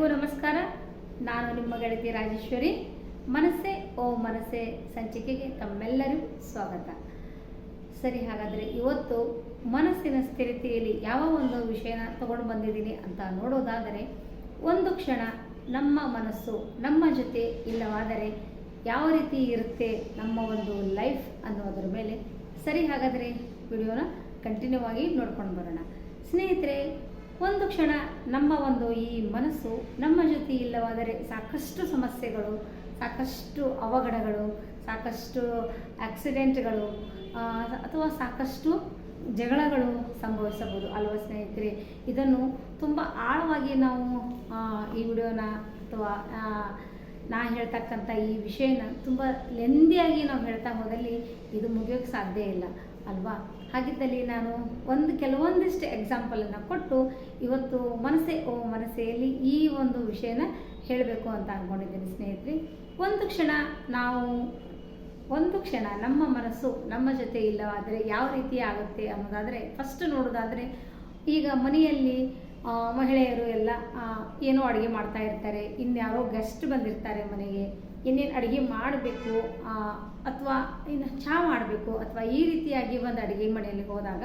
ಎಲ್ಲರಿಗೂ ನಮಸ್ಕಾರ. ನಾನು ನಿಮ್ಮ ಗೆಳತಿ ರಾಜೇಶ್ವರಿ. ಮನಸ್ಸೆ, ಓ ಮನಸ್ಸೆ, ಸಂಚಿಕೆಗೆ ತಮ್ಮೆಲ್ಲರಿಗೂ ಸ್ವಾಗತ. ಸರಿ, ಹಾಗಾದರೆ ಇವತ್ತು ಮನಸ್ಸಿನ ಸ್ಥಿರತೆಯಲ್ಲಿ ಯಾವ ಒಂದು ವಿಷಯನ ತಗೊಂಡು ಬಂದಿದ್ದೀನಿ ಅಂತ ನೋಡೋದಾದರೆ, ಒಂದು ಕ್ಷಣ ನಮ್ಮ ಮನಸ್ಸು ನಮ್ಮ ಜೊತೆ ಇಲ್ಲವಾದರೆ ಯಾವ ರೀತಿ ಇರುತ್ತೆ ನಮ್ಮ ಒಂದು ಲೈಫ್ ಅನ್ನೋದರ ಮೇಲೆ ಸರಿ ಹಾಗಾದರೆ ವಿಡಿಯೋನ ಕಂಟಿನ್ಯೂ ಆಗಿ ನೋಡ್ಕೊಂಡು ಬರೋಣ. ಸ್ನೇಹಿತರೆ ಒಂದು ಕ್ಷಣ ನಮ್ಮ ಒಂದು ಈ ಮನಸ್ಸು ನಮ್ಮ ಜೊತೆ ಇಲ್ಲವಾದರೆ ಸಾಕಷ್ಟು ಸಮಸ್ಯೆಗಳು, ಸಾಕಷ್ಟು ಅವಘಡಗಳು, ಸಾಕಷ್ಟು ಆಕ್ಸಿಡೆಂಟ್ಗಳು ಅಥವಾ ಸಾಕಷ್ಟು ಜಗಳಗಳು ಸಂಭವಿಸಬಹುದು. ಅಲ್ವಾ ಸ್ನೇಹಿತರೆ? ಇದನ್ನು ತುಂಬ ಆಳವಾಗಿ ನಾವು ಈ ವಿಡಿಯೋನ ಅಥವಾ ನಾ ಹೇಳ್ತಕ್ಕಂಥ ಈ ವಿಷಯನ ತುಂಬ ಲೆಂದಿಯಾಗಿ ನಾವು ಹೇಳ್ತಾ ಹೋದಲ್ಲಿ ಇದು ಮುಗಿಯೋಕ್ಕೆ ಸಾಧ್ಯ ಇಲ್ಲ. ಅಲ್ವಾ? ಹಾಗಿದ್ದಲ್ಲಿ ನಾನು ಒಂದು ಕೆಲವೊಂದಿಷ್ಟು ಎಕ್ಸಾಂಪಲನ್ನು ಕೊಟ್ಟು ಇವತ್ತು ಮನಸ್ಸೆ ಓ ಮನಸ್ಸೆಯಲ್ಲಿ ಈ ಒಂದು ವಿಷಯನ ಹೇಳಬೇಕು ಅಂತ ಅಂದ್ಕೊಂಡಿದ್ದೀನಿ ಸ್ನೇಹಿತರೆ. ಒಂದು ಕ್ಷಣ ನಾವು, ಒಂದು ಕ್ಷಣ ನಮ್ಮ ಮನಸ್ಸು ನಮ್ಮ ಜೊತೆ ಇಲ್ಲವಾದರೆ ಯಾವ ರೀತಿ ಆಗುತ್ತೆ ಅನ್ನೋದಾದರೆ ಫಸ್ಟ್ ನೋಡೋದಾದರೆ ಈಗ ಮನೆಯಲ್ಲಿ ಮಹಿಳೆಯರು ಎಲ್ಲ ಏನೋ ಅಡುಗೆ ಮಾಡ್ತಾ ಇರ್ತಾರೆ, ಇನ್ಯಾರೋ ಗೆಸ್ಟ್ ಬಂದಿರ್ತಾರೆ ಮನೆಗೆ, ಇನ್ನೇನು ಅಡುಗೆ ಮಾಡಬೇಕು ಅಥವಾ ಇನ್ನು ಚಹಾ ಮಾಡಬೇಕು ಅಥವಾ ಈ ರೀತಿಯಾಗಿ ಒಂದು ಅಡುಗೆ ಮನೆಯಲ್ಲಿ ಹೋದಾಗ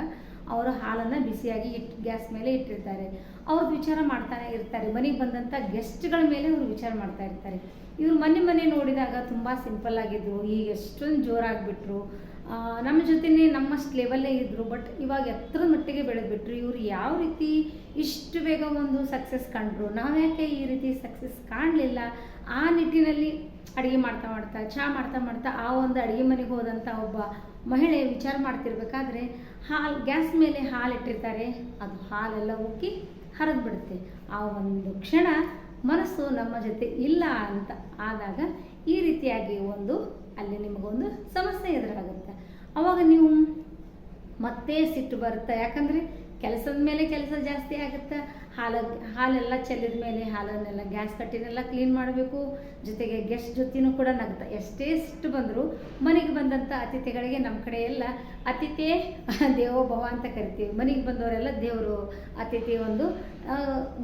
ಅವರು ಹಾಲನ್ನು ಬಿಸಿಯಾಗಿ ಇಟ್ಟು ಗ್ಯಾಸ್ ಮೇಲೆ ಇಟ್ಟಿರ್ತಾರೆ. ಅವ್ರು ವಿಚಾರ ಮಾಡ್ತಾನೆ ಇರ್ತಾರೆ. ಮನೆಗೆ ಬಂದಂಥ ಗೆಸ್ಟ್ಗಳ ಮೇಲೆ ಅವರು ವಿಚಾರ ಮಾಡ್ತಾ ಇರ್ತಾರೆ. ಇವರು ಮನೆ ಮನೆ ನೋಡಿದಾಗ ತುಂಬ ಸಿಂಪಲ್ ಆಗಿದ್ರು ಈಗ ಎಷ್ಟೊಂದು ಜೋರಾಗಿಬಿಟ್ರು. ನಮ್ಮ ಜೊತೆನೇ ನಮ್ಮಷ್ಟು ಲೆವೆಲ್ಲೇ ಇದ್ದರು ಬಟ್ ಇವಾಗ ಎತ್ತರ ಮಟ್ಟಿಗೆ ಬೆಳೆದ್ಬಿಟ್ರು. ಇವರು ಯಾವ ರೀತಿ ಇಷ್ಟು ಬೇಗ ಒಂದು ಸಕ್ಸಸ್ ಕಂಡ್ರು? ನಾವು ಯಾಕೆ ಈ ರೀತಿ ಸಕ್ಸಸ್ ಕಾಣಲಿಲ್ಲ? ಆ ನಿಟ್ಟಿನಲ್ಲಿ ಅಡುಗೆ ಮಾಡ್ತಾ ಮಾಡ್ತಾ ಚಹಾ ಮಾಡ್ತಾ ಮಾಡ್ತಾ ಆ ಒಂದು ಅಡುಗೆ ಮನೆಗೆ ಹೋದಂಥ ಒಬ್ಬ ಮಹಿಳೆ ವಿಚಾರ ಮಾಡ್ತಿರ್ಬೇಕಾದ್ರೆ ಹಾಲು, ಗ್ಯಾಸ್ ಮೇಲೆ ಹಾಲು ಇಟ್ಟಿರ್ತಾರೆ. ಅದು ಹಾಲೆಲ್ಲ ಉಕ್ಕಿ ಹರಿದು ಬಿಡುತ್ತೆ. ಆ ಒಂದು ಕ್ಷಣ ಮನಸ್ಸು ನಮ್ಮ ಜೊತೆ ಇಲ್ಲ ಅಂತ ಆದಾಗ ಈ ರೀತಿಯಾಗಿ ಒಂದು ಅಲ್ಲಿ ನಿಮಗೊಂದು ಸಮಸ್ಯೆ ಎದುರಾಗುತ್ತೆ. ಅವಾಗ ನೀವು ಮತ್ತೆ ಸಿಟ್ಟು ಬರುತ್ತೆ. ಯಾಕಂದರೆ ಕೆಲಸದ ಮೇಲೆ ಕೆಲಸ ಜಾಸ್ತಿ ಆಗುತ್ತೆ. ಹಾಲು ಹಾಲೆಲ್ಲ ಚೆಲ್ಲಿದ ಮೇಲೆ ಹಾಲನ್ನೆಲ್ಲ ಗ್ಯಾಸ್ ಕಟ್ಟಿನೆಲ್ಲ ಕ್ಲೀನ್ ಮಾಡಬೇಕು. ಜೊತೆಗೆ ಗೆಸ್ಟ್ ಜೊತೆನೂ ಕೂಡ ನಗ್ತಾ ಎಷ್ಟೇ ಸಿಟ್ಟು ಬಂದರೂ ಮನೆಗೆ ಬಂದಂಥ ಅತಿಥಿಗಳಿಗೆ ನಮ್ಮ ಕಡೆ ಎಲ್ಲ ಅತಿಥಿ ದೇವೋಭವ ಅಂತ ಕರಿತೀವಿ. ಮನೆಗೆ ಬಂದವರೆಲ್ಲ ದೇವರು ಅತಿಥಿ ಒಂದು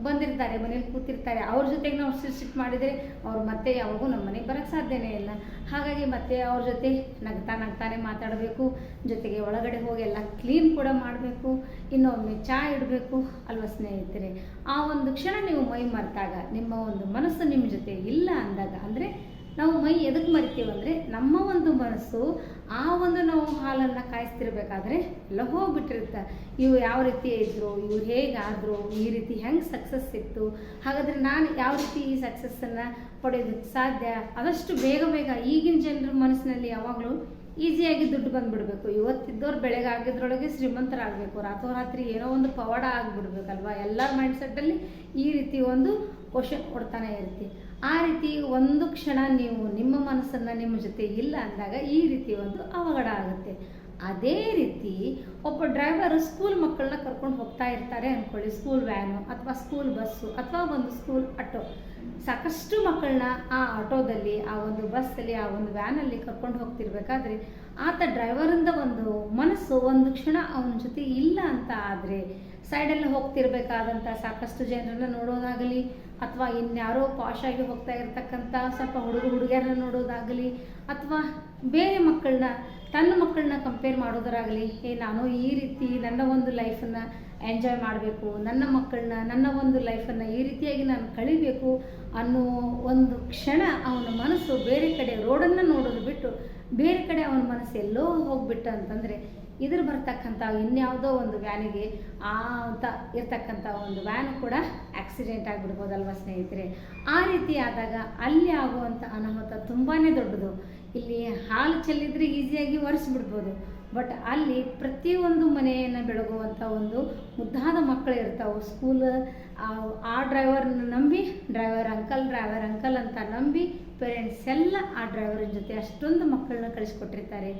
ಬಂದಿರ್ತಾರೆ, ಮನೇಲಿ ಕೂತಿರ್ತಾರೆ. ಅವ್ರ ಜೊತೆಗೆ ನಾವು ಸಿಟ್ಟು ಸಿಟ್ಟು ಮಾಡಿದರೆ ಅವ್ರು ಮತ್ತೆ ಯಾವಾಗೂ ನಮ್ಮ ಮನೆಗೆ ಬರೋಕ್ಕೆ ಸಾಧ್ಯನೇ ಇಲ್ಲ. ಹಾಗಾಗಿ ಮತ್ತೆ ಅವ್ರ ಜೊತೆ ನಗ್ತಾ ನಗ್ತಾನೆ ಮಾತಾಡಬೇಕು. ಜೊತೆಗೆ ಒಳಗಡೆ ಹೋಗಿ ಎಲ್ಲ ಕ್ಲೀನ್ ಕೂಡ ಮಾಡಬೇಕು. ಇನ್ನೊಮ್ಮೆ ಚಹಾ ಇಡಬೇಕು. ಅಲ್ವಾ ಸ್ನೇಹಿತರೆ? ಆ ಒಂದು ಕ್ಷಣ ನೀವು ಮೈ ಮರೆತಾಗ, ನಿಮ್ಮ ಒಂದು ಮನಸ್ಸು ನಿಮ್ಮ ಜೊತೆ ಇಲ್ಲ ಅಂದಾಗ, ಅಂದರೆ ನಾವು ಮೈ ಎದಕ್ಕೆ ಮರಿತೀವಿ ಅಂದರೆ ನಮ್ಮ ಒಂದು ಮನಸ್ಸು ಆ ಒಂದು ನಾವು ಹಾಲನ್ನು ಕಾಯಿಸ್ತಿರ್ಬೇಕಾದ್ರೆ ಎಲ್ಲ ಹೋಗ್ಬಿಟ್ಟಿರುತ್ತೆ. ಇವು ಯಾವ ರೀತಿ ಇದ್ರು, ಇವ್ರು ಹೇಗಾದರು, ಈ ರೀತಿ ಹೆಂಗೆ ಸಕ್ಸಸ್ ಸಿಕ್ತು ಹಾಗಾದರೆ ನಾನು ಯಾವ ರೀತಿ ಈ ಸಕ್ಸಸ್ಸನ್ನು ಪಡೆಯೋದಕ್ಕೆ ಸಾಧ್ಯ? ಆದಷ್ಟು ಬೇಗ ಬೇಗ ಈಗಿನ ಜನರ ಮನಸ್ಸಿನಲ್ಲಿ ಯಾವಾಗಲೂ ಈಸಿಯಾಗಿ ದುಡ್ಡು ಬಂದ್ಬಿಡ್ಬೇಕು. ಇವತ್ತಿದ್ದವ್ರು ಬೆಳಗ್ಗೆ ಆಗಿದ್ರೊಳಗೆ ಶ್ರೀಮಂತರಾಗಬೇಕು. ರಾತ್ರೋರಾತ್ರಿ ಏನೋ ಒಂದು ಪವಾಡ ಆಗಿಬಿಡ್ಬೇಕಲ್ವಾ? ಎಲ್ಲರ ಮೈಂಡ್ಸೆಟ್ಟಲ್ಲಿ ಈ ರೀತಿ ಒಂದು ಕ್ವಶನ್ ಕೊಡ್ತಾನೆ ಇರ್ತಿ. ಆ ರೀತಿ ಒಂದು ಕ್ಷಣ ನೀವು ನಿಮ್ಮ ಮನಸ್ಸನ್ನು ನಿಮ್ಮ ಜೊತೆ ಇಲ್ಲ ಅಂದಾಗ ಈ ರೀತಿ ಒಂದು ಅವಘಡ ಆಗುತ್ತೆ. ಅದೇ ರೀತಿ ಒಬ್ಬ ಡ್ರೈವರು ಸ್ಕೂಲ್ ಮಕ್ಕಳನ್ನ ಕರ್ಕೊಂಡು ಹೋಗ್ತಾ ಇರ್ತಾರೆ ಅಂದ್ಕೊಳ್ಳಿ ಸ್ಕೂಲ್ ವ್ಯಾನು ಅಥವಾ ಸ್ಕೂಲ್ ಬಸ್ಸು ಅಥವಾ ಒಂದು ಸ್ಕೂಲ್ ಆಟೋ ಸಾಕಷ್ಟು ಮಕ್ಕಳನ್ನ ಆ ಆಟೋದಲ್ಲಿ, ಆ ಒಂದು ಬಸ್ಸಲ್ಲಿ, ಆ ಒಂದು ವ್ಯಾನಲ್ಲಿ ಕರ್ಕೊಂಡು ಹೋಗ್ತಿರ್ಬೇಕಾದ್ರೆ ಆತ ಡ್ರೈವರಿಂದ ಒಂದು ಮನಸ್ಸು, ಒಂದು ಕ್ಷಣ ಅವನ ಜೊತೆ ಇಲ್ಲ ಅಂತ ಆದರೆ ಸೈಡಲ್ಲಿ ಹೋಗ್ತಿರ್ಬೇಕಾದಂಥ ಸಾಕಷ್ಟು ಜನರನ್ನ ನೋಡೋದಾಗಲಿ, ಅಥವಾ ಇನ್ಯಾರೋ ಪಾಶಾಗಿ ಹೋಗ್ತಾ ಇರ್ತಕ್ಕಂಥ ಸ್ವಲ್ಪ ಹುಡುಗ ಹುಡುಗಿಯರನ್ನ ನೋಡೋದಾಗಲಿ, ಅಥವಾ ಬೇರೆ ಮಕ್ಕಳನ್ನ, ತನ್ನ ಮಕ್ಕಳನ್ನ ಕಂಪೇರ್ ಮಾಡೋದರಾಗಲಿ, ಏ, ನಾನು ಈ ರೀತಿ ನನ್ನ ಒಂದು ಲೈಫನ್ನು ಎಂಜಾಯ್ ಮಾಡಬೇಕು, ನನ್ನ ಮಕ್ಕಳನ್ನ, ನನ್ನ ಒಂದು ಲೈಫನ್ನು ಈ ರೀತಿಯಾಗಿ ನಾನು ಕಳಿಬೇಕು ಅನ್ನೋ ಒಂದು ಕ್ಷಣ ಅವನ ಮನಸ್ಸು ಬೇರೆ ಕಡೆ ರೋಡನ್ನು ನೋಡೋದು ಬಿಟ್ಟು ಬೇರೆ ಕಡೆ ಅವನ ಮನಸ್ಸು ಎಲ್ಲೋ ಹೋಗ್ಬಿಟ್ಟ ಅಂತಂದರೆ ಇದ್ರ ಬರ್ತಕ್ಕಂಥ ಇನ್ಯಾವುದೋ ಒಂದು ವ್ಯಾನಿಗೆ ಆ ಅಂತ ಇರ್ತಕ್ಕಂಥ ಒಂದು ವ್ಯಾನ್ ಕೂಡ ಆಕ್ಸಿಡೆಂಟ್ ಆಗಿಬಿಡ್ಬೋದಲ್ವ ಸ್ನೇಹಿತರೆ? ಆ ರೀತಿ ಆದಾಗ ಅಲ್ಲಿ ಆಗುವಂಥ ಅನಾಹುತ ತುಂಬಾ ದೊಡ್ಡದು. ಇಲ್ಲಿ ಹಾಲು ಚೆಲ್ಲಿದ್ರೆ ಈಸಿಯಾಗಿ ಒರೆಸ್ಬಿಡ್ಬೋದು. ಬಟ್ ಅಲ್ಲಿ ಪ್ರತಿಯೊಂದು ಮನೆಯನ್ನು ಬೆಳಗುವಂಥ ಒಂದು ಮುದ್ದಾದ ಮಕ್ಕಳು ಇರ್ತಾವೆ. ಸ್ಕೂಲ್ ಆ ಡ್ರೈವರ್ನ ನಂಬಿ ಡ್ರೈವರ್ ಅಂಕಲ್ ಡ್ರೈವರ್ ಅಂಕಲ್ ಅಂತ ನಂಬಿ ಪೇರೆಂಟ್ಸ್ ಎಲ್ಲ ಆ ಡ್ರೈವರಿನ ಜೊತೆ ಅಷ್ಟೊಂದು ಮಕ್ಕಳನ್ನ ಕಳಿಸ್ಕೊಟ್ಟಿರ್ತಾರೆ.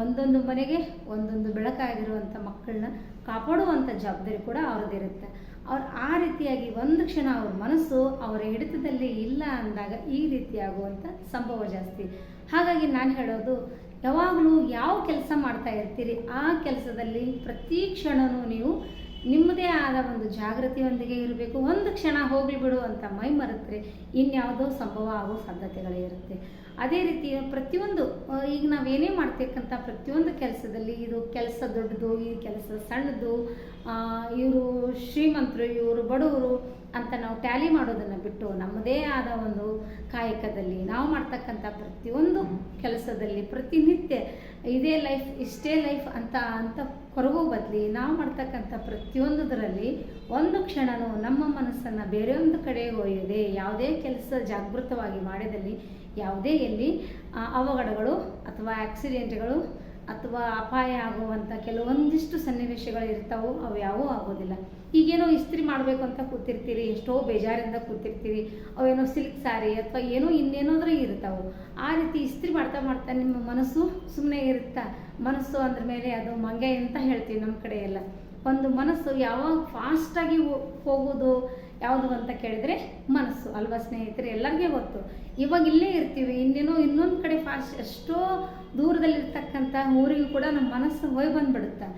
ಒಂದೊಂದು ಮನೆಗೆ ಒಂದೊಂದು ಬೆಳಕಾಗಿರುವಂಥ ಮಕ್ಕಳನ್ನ ಕಾಪಾಡುವಂಥ ಜವಾಬ್ದಾರಿ ಕೂಡ ಅವ್ರದ್ದಿರುತ್ತೆ. ಅವ್ರು ಆ ರೀತಿಯಾಗಿ ಒಂದು ಕ್ಷಣ ಅವ್ರ ಮನಸ್ಸು ಅವರ ಹಿಡಿತದಲ್ಲಿ ಇಲ್ಲ ಅಂದಾಗ ಈ ರೀತಿಯಾಗುವಂಥ ಸಂಭವ ಜಾಸ್ತಿ. ಹಾಗಾಗಿ ನಾನು ಹೇಳೋದು ಯಾವಾಗಲೂ ಯಾವ ಕೆಲಸ ಮಾಡ್ತಾ ಇರ್ತೀರಿ, ಆ ಕೆಲಸದಲ್ಲಿ ಪ್ರತಿ ಕ್ಷಣವೂ ನೀವು ನಿಮ್ಮದೇ ಆದ ಒಂದು ಜಾಗೃತಿಯೊಂದಿಗೆ ಇರಬೇಕು. ಒಂದು ಕ್ಷಣ ಹೋಗಲಿ ಬಿಡು ಅಂತ ಮೈ ಮರೆತರೆ ಇನ್ಯಾವುದೋ ಸಂಭವ ಆಗೋ ಸಾಧ್ಯತೆಗಳೇ ಇರುತ್ತೆ. ಅದೇ ರೀತಿ ಪ್ರತಿಯೊಂದು ಈಗ ಈಗ ಏನೇ ಮಾಡ್ತಕ್ಕಂಥ ಪ್ರತಿಯೊಂದು ಕೆಲಸದಲ್ಲಿ ಇದು ಕೆಲಸ ದೊಡ್ಡದು ಈ ಕೆಲಸ ಸಣ್ಣದು ಇವರು ಶ್ರೀಮಂತರು ಇವರು ಬಡವರು ಅಂತ ನಾವು ಟ್ಯಾಲಿ ಮಾಡೋದನ್ನು ಬಿಟ್ಟು ನಮ್ಮದೇ ಆದ ಒಂದು ಕಾಯಕದಲ್ಲಿ ನಾವು ಮಾಡ್ತಕ್ಕಂಥ ಪ್ರತಿಯೊಂದು ಕೆಲಸದಲ್ಲಿ ಪ್ರತಿನಿತ್ಯ ಇದೇ ಲೈಫ್ ಇಷ್ಟೇ ಲೈಫ್ ಅಂತ ಅಂತ ಕೊರಗೋ ಬದಲಿ ನಾವು ಮಾಡ್ತಕ್ಕಂಥ ಪ್ರತಿಯೊಂದರಲ್ಲಿ ಒಂದು ಕ್ಷಣನೂ ನಮ್ಮ ಮನಸ್ಸನ್ನು ಬೇರೆಯೊಂದು ಕಡೆ ಒಯ್ಯದೆ ಯಾವುದೇ ಕೆಲಸ ಜಾಗೃತವಾಗಿ ಮಾಡಿದಲ್ಲಿ ಯಾವುದೇ ಎಲ್ಲಿ ಅವಘಡಗಳು ಅಥವಾ ಆಕ್ಸಿಡೆಂಟ್ಗಳು ಅಥವಾ ಅಪಾಯ ಆಗುವಂಥ ಕೆಲವೊಂದಿಷ್ಟು ಸನ್ನಿವೇಶಗಳು ಇರ್ತಾವೋ ಅವು ಯಾವೂ ಆಗೋದಿಲ್ಲ. ಈಗೇನೋ ಇಸ್ತ್ರಿ ಮಾಡಬೇಕು ಅಂತ ಕೂತಿರ್ತೀರಿ, ಎಷ್ಟೋ ಬೇಜಾರಿಂದ ಕೂತಿರ್ತೀರಿ, ಅವೇನೋ ಸಿಲ್ಕ್ ಸಾರಿ ಅಥವಾ ಏನೋ ಇನ್ನೇನಾದರೂ ಇರ್ತಾವೆ, ಆ ರೀತಿ ಇಸ್ತ್ರಿ ಮಾಡ್ತಾ ಮಾಡ್ತಾ ನಿಮ್ಮ ಮನಸ್ಸು ಸುಮ್ಮನೆ ಇರುತ್ತಾ? ಮನಸ್ಸು ಅಂದ್ರ ಮೇಲೆ ಅದು ಮಂಗೆ ಅಂತ ಹೇಳ್ತೀವಿ ನಮ್ಮ ಕಡೆ ಎಲ್ಲ ಒಂದು ಮನಸ್ಸು ಯಾವಾಗ ಫಾಸ್ಟಾಗಿ ಹೋಗೋದು ಯಾವುದು ಅಂತ ಕೇಳಿದ್ರೆ ಮನಸ್ಸು. ಅಲ್ವಾ ಸ್ನೇಹಿತರೆ? ಎಲ್ಲರಿಗೆ ಗೊತ್ತು. ಇವಾಗ ಇಲ್ಲೇ ಇರ್ತೀವಿ. ಇನ್ನೇನೋ ಇನ್ನೊಂದು ಕಡೆ ಫಾಸ್ಟ್ ಎಷ್ಟೋ ದೂರದಲ್ಲಿರ್ತಕ್ಕಂಥ ಊರಿಗೂ ಕೂಡ ನಮ್ಮ ಮನಸ್ಸು ಹೋಗಿ ಬಂದ್ಬಿಡುತ್ತೆ.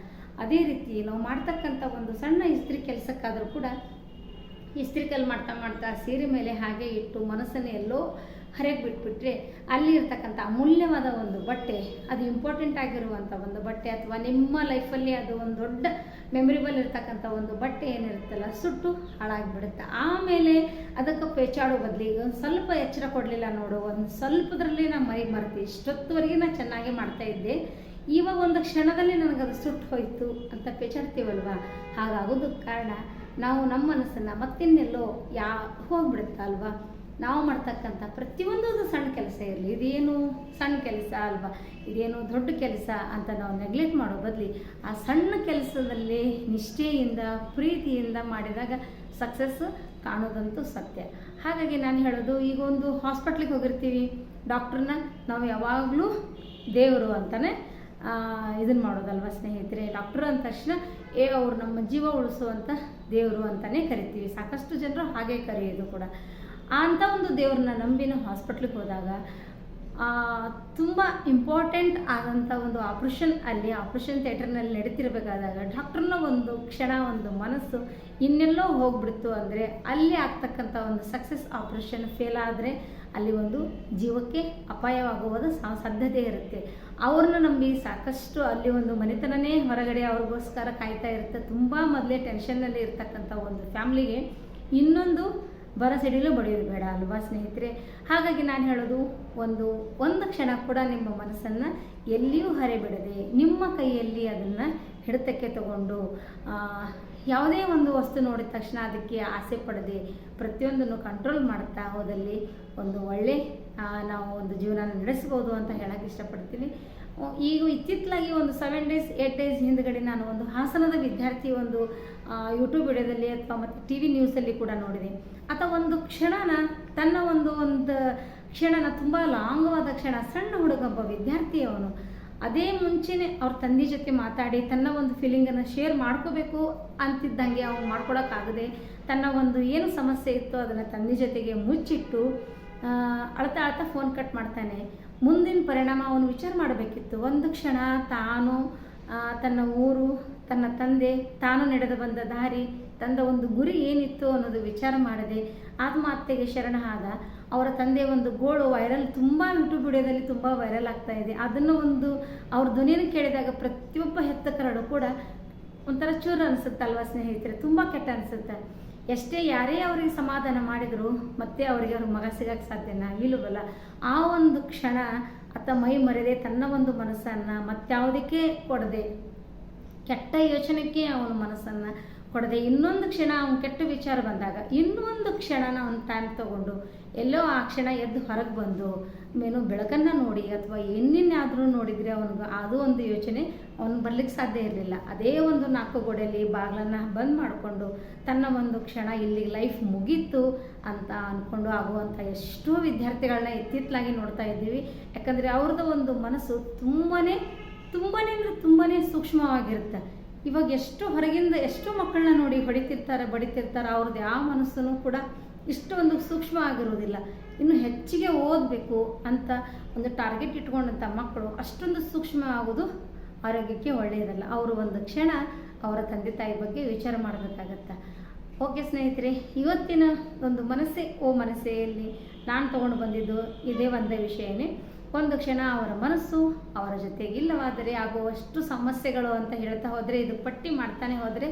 ಅದೇ ರೀತಿ ನಾವು ಮಾಡ್ತಕ್ಕಂಥ ಒಂದು ಸಣ್ಣ ಇಸ್ತ್ರಿ ಕೆಲಸಕ್ಕಾದರೂ ಕೂಡ ಇಸ್ತ್ರಿ ಕಲ್ ಮಾಡ್ತಾ ಮಾಡ್ತಾ ಸೀರೆ ಮೇಲೆ ಹಾಗೆ ಇಟ್ಟು ಮನಸ್ಸನ್ನು ಎಲ್ಲೋ ಹರೆಗೆ ಬಿಟ್ಬಿಟ್ರೆ ಅಲ್ಲಿ ಇರ್ತಕ್ಕಂಥ ಅಮೂಲ್ಯವಾದ ಒಂದು ಬಟ್ಟೆ, ಅದು ಇಂಪಾರ್ಟೆಂಟ್ ಆಗಿರುವಂಥ ಒಂದು ಬಟ್ಟೆ ಅಥವಾ ನಿಮ್ಮ ಲೈಫಲ್ಲಿ ಅದು ಒಂದು ದೊಡ್ಡ ಮೆಮೊರಿಬಲ್ ಇರ್ತಕ್ಕಂಥ ಒಂದು ಬಟ್ಟೆ ಏನಿರುತ್ತಲ್ಲ, ಸುಟ್ಟು ಹಾಳಾಗಿಬಿಡುತ್ತೆ. ಆಮೇಲೆ ಅದಕ್ಕೆ ಪೇಚಾಡೋ ಬದಲಿಗೆ ಒಂದು ಸ್ವಲ್ಪ ಎಚ್ಚರ ಕೊಡಲಿಲ್ಲ ನೋಡು, ಒಂದು ಸ್ವಲ್ಪದ್ರಲ್ಲಿ ನಾನು ಮೈ ಮರ್ತೀವಿ ಇಷ್ಟೊತ್ತುವರೆಗೆ ನಾನು ಚೆನ್ನಾಗಿ ಮಾಡ್ತಾ ಇದ್ದೆ. ಇವಾಗ ಒಂದು ಕ್ಷಣದಲ್ಲಿ ನನಗದು ಸುಟ್ಟು ಹೋಯಿತು ಅಂತ ಪೇಚಾಡ್ತೀವಲ್ವ? ಹಾಗಾಗೋದಕ್ಕೆ ಕಾರಣ ನಾವು ನಮ್ಮ ಮನಸ್ಸನ್ನು ಮತ್ತಿನ್ನೆಲ್ಲೋ ಯಾ ಹೋಗ್ಬಿಡುತ್ತಲ್ವ? ನಾವು ಮಾಡ್ತಕ್ಕಂಥ ಪ್ರತಿಯೊಂದು ಸಣ್ಣ ಕೆಲಸ ಇರಲಿ. ಇದೇನು ಸಣ್ಣ ಕೆಲಸ ಅಲ್ವಾ? ಇದೇನು ದೊಡ್ಡ ಕೆಲಸ ಅಂತ ನಾವು ನೆಗ್ಲೆಕ್ಟ್ ಮಾಡೋ ಬದಲಿ ಆ ಸಣ್ಣ ಕೆಲಸದಲ್ಲಿ ನಿಷ್ಠೆಯಿಂದ, ಪ್ರೀತಿಯಿಂದ ಮಾಡಿದಾಗ ಸಕ್ಸಸ್ ಕಾಣೋದಂತೂ ಸತ್ಯ. ಹಾಗಾಗಿ ನಾನು ಹೇಳೋದು, ಈಗ ಒಂದು ಹಾಸ್ಪಿಟ್ಲಿಗೆ ಹೋಗಿರ್ತೀವಿ. ಡಾಕ್ಟ್ರನ್ನ ನಾವು ಯಾವಾಗಲೂ ದೇವರು ಅಂತಲೇ ಇದನ್ನು ಮಾಡೋದಲ್ವ ಸ್ನೇಹಿತರೆ? ಡಾಕ್ಟ್ರು ಅಂದ ತಕ್ಷಣ, ಏ, ಅವರು ನಮ್ಮ ಜೀವ ಉಳಿಸುವಂಥ ದೇವರು ಅಂತಲೇ ಕರಿತೀವಿ. ಸಾಕಷ್ಟು ಜನರು ಹಾಗೆ ಕರೆಯೋದು ಕೂಡ. ಅಂಥ ಒಂದು ದೇವ್ರನ್ನ ನಂಬಿ ನಾವು ಹಾಸ್ಪಿಟ್ಲಿಗೆ ಹೋದಾಗ ತುಂಬ ಇಂಪಾರ್ಟೆಂಟ್ ಆದಂಥ ಒಂದು ಆಪ್ರೇಷನ್ ಅಲ್ಲಿ ಆಪ್ರೇಷನ್ ಥಿಯೇಟರ್ನಲ್ಲಿ ನಡೀತಿರ್ಬೇಕಾದಾಗ ಡಾಕ್ಟ್ರನ್ನ ಒಂದು ಕ್ಷಣ, ಒಂದು ಮನಸ್ಸು ಇನ್ನೆಲ್ಲೋ ಹೋಗ್ಬಿಡ್ತು ಅಂದರೆ ಅಲ್ಲಿ ಆಗ್ತಕ್ಕಂಥ ಒಂದು ಸಕ್ಸಸ್ ಆಪ್ರೇಷನ್ ಫೇಲ್ ಆದರೆ ಅಲ್ಲಿ ಒಂದು ಜೀವಕ್ಕೆ ಅಪಾಯವಾಗುವುದು ಸಾಧ್ಯತೆ ಇರುತ್ತೆ. ಅವ್ರನ್ನ ನಂಬಿ ಸಾಕಷ್ಟು ಅಲ್ಲಿ ಒಂದು ಮನೆತನನೇ ಹೊರಗಡೆ ಅವ್ರಿಗೋಸ್ಕರ ಕಾಯ್ತಾ ಇರುತ್ತೆ. ತುಂಬ ಮೊದಲೇ ಟೆನ್ಷನ್ನಲ್ಲಿ ಇರ್ತಕ್ಕಂಥ ಒಂದು ಫ್ಯಾಮ್ಲಿಗೆ ಇನ್ನೊಂದು ಬರಸಿಡಿಲು ಬಡಿಯೋದು ಬೇಡ ಅಲ್ವಾ ಸ್ನೇಹಿತರೆ? ಹಾಗಾಗಿ ನಾನು ಹೇಳೋದು ಒಂದು ಒಂದು ಕ್ಷಣ ಕೂಡ ನಿಮ್ಮ ಮನಸ್ಸನ್ನು ಎಲ್ಲಿಯೂ ಹರಿಬಿಡದೆ ನಿಮ್ಮ ಕೈಯಲ್ಲಿ ಅದನ್ನು ಹಿಡಿತಕ್ಕೆ ತಗೊಂಡು ಯಾವುದೇ ಒಂದು ವಸ್ತು ನೋಡಿದ ತಕ್ಷಣ ಅದಕ್ಕೆ ಆಸೆ ಪಡದೆ ಪ್ರತಿಯೊಂದನ್ನು ಕಂಟ್ರೋಲ್ ಮಾಡ್ತಾ ಹೋದಲ್ಲಿ ಒಂದು ಒಳ್ಳೆ ನಾವು ಒಂದು ಜೀವನ ನಡೆಸ್ಬೋದು ಅಂತ ಹೇಳೋಕ್ಕೆ ಇಷ್ಟಪಡ್ತೀನಿ. ಈಗ ಇತ್ತಿತ್ತಲಾಗಿ ಒಂದು ಸೆವೆನ್ ಡೇಸ್ ಏಟ್ ಡೇಸ್ ಹಿಂದ್ಗಡೆ ನಾನು ಒಂದು ಹಾಸನದ ವಿದ್ಯಾರ್ಥಿ ಒಂದು ಯೂಟ್ಯೂಬ್ ವಿಡಿಯೋದಲ್ಲಿ ಅಥವಾ ಮತ್ತು ಟಿ ವಿ ನ್ಯೂಸಲ್ಲಿ ಕೂಡ ನೋಡಿದೆ. ಆತ ಒಂದು ಕ್ಷಣನ, ತನ್ನ ಒಂದು ಒಂದು ಕ್ಷಣನ, ತುಂಬ ಲಾಂಗವಾದ ಕ್ಷಣ, ಸಣ್ಣ ಹುಡುಗೊಬ್ಬ ವಿದ್ಯಾರ್ಥಿ ಅವನು ಅದೇ ಮುಂಚೆನೇ ಅವ್ರ ತಂದೆ ಜೊತೆ ಮಾತಾಡಿ, ತನ್ನ ಒಂದು ಫೀಲಿಂಗನ್ನು ಶೇರ್ ಮಾಡ್ಕೋಬೇಕು ಅಂತಿದ್ದಂಗೆ ಅವ್ನು ಮಾಡ್ಕೊಳಕ್ಕಾಗದೆ ತನ್ನ ಒಂದು ಏನು ಸಮಸ್ಯೆ ಇತ್ತು ಅದನ್ನು ತಂದೆ ಜೊತೆಗೆ ಮುಚ್ಚಿಟ್ಟು ಅಳ್ತಾ ಅಳ್ತಾ ಫೋನ್ ಕಟ್ ಮಾಡ್ತಾನೆ. ಮುಂದಿನ ಪರಿಣಾಮ ಅವನು ವಿಚಾರ ಮಾಡಬೇಕಿತ್ತು. ಒಂದು ಕ್ಷಣ ತಾನು ತನ್ನ ಊರು, ತನ್ನ ತಂದೆ, ತಾನು ನಡೆದು ಬಂದ ದಾರಿ, ತಂದ ಒಂದು ಗುರಿ ಏನಿತ್ತು ಅನ್ನೋದು ವಿಚಾರ ಮಾಡದೆ ಆತ್ಮಹತ್ಯೆಗೆ ಶರಣ ಆದ ಅವರ ತಂದೆ ಒಂದು ಗೋಳು ವೈರಲ್ ತುಂಬ ಯೂಟ್ಯೂಬ್ ವಿಡಿಯೋದಲ್ಲಿ ತುಂಬ ವೈರಲ್ ಆಗ್ತಾ ಇದೆ. ಅದನ್ನು ಒಂದು ಅವ್ರ ಧ್ವನಿಯನ್ನು ಕೇಳಿದಾಗ ಪ್ರತಿಯೊಬ್ಬ ಹೆತ್ತ ಕೂಡ ಒಂಥರ ಚೂರು ಅನಿಸುತ್ತಲ್ವ ಸ್ನೇಹಿತರೆ? ತುಂಬ ಕೆಟ್ಟ ಅನಿಸುತ್ತೆ. ಎಷ್ಟೇ ಯಾರೇ ಅವರಿಗೆ ಸಮಾಧಾನ ಮಾಡಿದ್ರು ಮತ್ತೆ ಅವರಿಗೆ ಅವ್ರ ಮಗ ಸಿಗಕ್ಕೆ ಸಾಧ್ಯನ? ಇಲ್ಲವಲ್ಲ. ಆ ಒಂದು ಕ್ಷಣ ಆತ ಮೈ ಮರೆದೆ ತನ್ನ ಒಂದು ಮನಸ್ಸನ್ನು ಮತ್ಯಾವುದಕ್ಕೆ ಕೊಡದೆ ಕೆಟ್ಟ ಯೋಚನೆಗೆ ಅವನ ಮನಸ್ಸನ್ನು ಕೊಡದೆ ಇನ್ನೊಂದು ಕ್ಷಣ ಅವನ ಕೆಟ್ಟ ವಿಚಾರ ಬಂದಾಗ ಇನ್ನೊಂದು ಕ್ಷಣನ ಅವನ ಟೈಮ್ ತಗೊಂಡು ಎಲ್ಲೋ ಆ ಕ್ಷಣ ಎದ್ದು ಹೊರಗೆ ಬಂದು, ಮೇನು ಬೆಳಕನ್ನು ನೋಡಿ ಅಥವಾ ಏನೇನಾದರೂ ನೋಡಿದರೆ ಅವನಿಗೆ ಅದು ಒಂದು ಯೋಚನೆ ಅವನು ಬರಲಿಕ್ಕೆ ಸಾಧ್ಯ ಇರಲಿಲ್ಲ. ಅದೇ ಒಂದು ನಾಲ್ಕು ಗೋಡೆಯಲ್ಲಿ ಬಾಗಿಲನ್ನು ಬಂದ್ ಮಾಡಿಕೊಂಡು ತನ್ನ ಒಂದು ಕ್ಷಣ ಇಲ್ಲಿ ಲೈಫ್ ಮುಗೀತು ಅಂತ ಅಂದ್ಕೊಂಡು ಆಗುವಂಥ ಎಷ್ಟೋ ವಿದ್ಯಾರ್ಥಿಗಳನ್ನ ಇತ್ತಿತ್ತಲಾಗಿ ನೋಡ್ತಾ ಇದ್ದೀವಿ. ಯಾಕಂದರೆ ಅವ್ರದ್ದು ಒಂದು ಮನಸ್ಸು ತುಂಬಾ ತುಂಬಾ ಅಂದರೆ ತುಂಬಾ ಸೂಕ್ಷ್ಮವಾಗಿರುತ್ತೆ. ಇವಾಗ ಎಷ್ಟು ಹೊರಗಿಂದ ಎಷ್ಟು ಮಕ್ಕಳನ್ನ ನೋಡಿ ಹೊಡಿತಿರ್ತಾರೆ, ಬಡಿತಿರ್ತಾರೆ, ಅವ್ರದ್ದು ಯಾವ ಮನಸ್ಸನ್ನು ಕೂಡ ಇಷ್ಟೊಂದು ಸೂಕ್ಷ್ಮ ಆಗಿರೋದಿಲ್ಲ. ಇನ್ನು ಹೆಚ್ಚಿಗೆ ಓದಬೇಕು ಅಂತ ಒಂದು ಟಾರ್ಗೆಟ್ ಇಟ್ಕೊಂಡಂಥ ಮಕ್ಕಳು ಅಷ್ಟೊಂದು ಸೂಕ್ಷ್ಮ ಆಗೋದು ಆರೋಗ್ಯಕ್ಕೆ ಒಳ್ಳೆಯದಲ್ಲ. ಅವರು ಒಂದು ಕ್ಷಣ ಅವರ ತಂದೆ ತಾಯಿ ಬಗ್ಗೆ ವಿಚಾರ ಮಾಡಬೇಕಾಗತ್ತೆ. ಓಕೆ ಸ್ನೇಹಿತರೆ, ಇವತ್ತಿನ ಒಂದು ಮನಸ್ಸೆ, ಓ ಮನಸ್ಸೆಯಲ್ಲಿ ನಾನು ತಗೊಂಡು ಬಂದಿದ್ದು ಇದೇ ಒಂದೇ ವಿಷಯನೇ. ಒಂದು ಕ್ಷಣ ಅವರ ಮನಸ್ಸು ಅವರ ಜೊತೆಗಿಲ್ಲವಾದರೆ ಆಗುವಷ್ಟು ಸಮಸ್ಯೆಗಳು ಅಂತ ಹೇಳ್ತಾ ಹೋದರೆ, ಇದು ಪಟ್ಟಿ ಮಾಡ್ತಾನೆ ಹೋದರೆ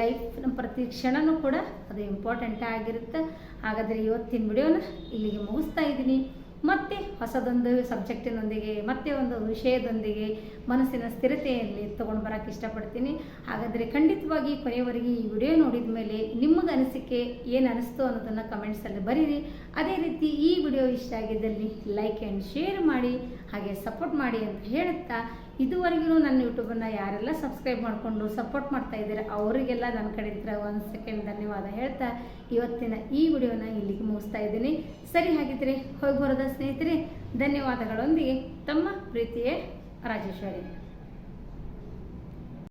ಲೈಫ್ನ ಪ್ರತಿ ಕ್ಷಣನೂ ಕೂಡ ಅದು ಇಂಪಾರ್ಟೆಂಟ್ ಆಗಿರುತ್ತೆ. ಹಾಗಾದರೆ ಇವತ್ತಿನ ವಿಡಿಯೋನ ಇಲ್ಲಿಗೆ ಮುಗಿಸ್ತಾ ಇದ್ದೀನಿ. ಮತ್ತೆ ಹೊಸದೊಂದು ಸಬ್ಜೆಕ್ಟಿನೊಂದಿಗೆ, ಮತ್ತೆ ಒಂದು ವಿಷಯದೊಂದಿಗೆ ಮನಸ್ಸಿನ ಸ್ಥಿರತೆಯಲ್ಲಿ ತೊಗೊಂಡು ಬರೋಕ್ಕೆ ಇಷ್ಟಪಡ್ತೀನಿ. ಹಾಗಾದರೆ ಖಂಡಿತವಾಗಿ ಕೊನೆಯವರೆಗೆ ಈ ವಿಡಿಯೋ ನೋಡಿದ ಮೇಲೆ ನಿಮಗೆ ಅನಿಸಿಕೆ ಏನು ಅನಿಸ್ತು ಅನ್ನೋದನ್ನು ಕಮೆಂಟ್ಸಲ್ಲಿ ಬರೀರಿ. ಅದೇ ರೀತಿ ಈ ವಿಡಿಯೋ ಇಷ್ಟ ಆಗಿದ್ದಲ್ಲಿ ಲೈಕ್ ಆ್ಯಂಡ್ ಶೇರ್ ಮಾಡಿ, ಹಾಗೆ ಸಪೋರ್ಟ್ ಮಾಡಿ ಅಂತ ಹೇಳುತ್ತಾ, ಇದುವರೆಗೂ ನನ್ನ ಯೂಟ್ಯೂಬನ್ನು ಯಾರೆಲ್ಲ ಸಬ್ಸ್ಕ್ರೈಬ್ ಮಾಡಿಕೊಂಡು ಸಪೋರ್ಟ್ ಮಾಡ್ತಾ ಇದ್ದಾರೆ, ಅವರಿಗೆಲ್ಲ ನನ್ನ ಕಡೆ ಇದ್ರೆ ಒಂದು ಸೆಕೆಂಡ್ ಧನ್ಯವಾದ ಹೇಳ್ತಾ, ಇವತ್ತಿನ ಈ ವಿಡಿಯೋನ ಇಲ್ಲಿಗೆ ಮುಗಿಸ್ತಾ ಇದ್ದೀನಿ. ಸರಿ ಹಾಗಿದ್ರೆ ಹೋಗಿ ಬರೋದ ಸ್ನೇಹಿತರೆ ಧನ್ಯವಾದಗಳೊಂದಿಗೆ ತಮ್ಮ ಪ್ರೀತಿಯೇ ರಾಜೇಶ್ವರಿ.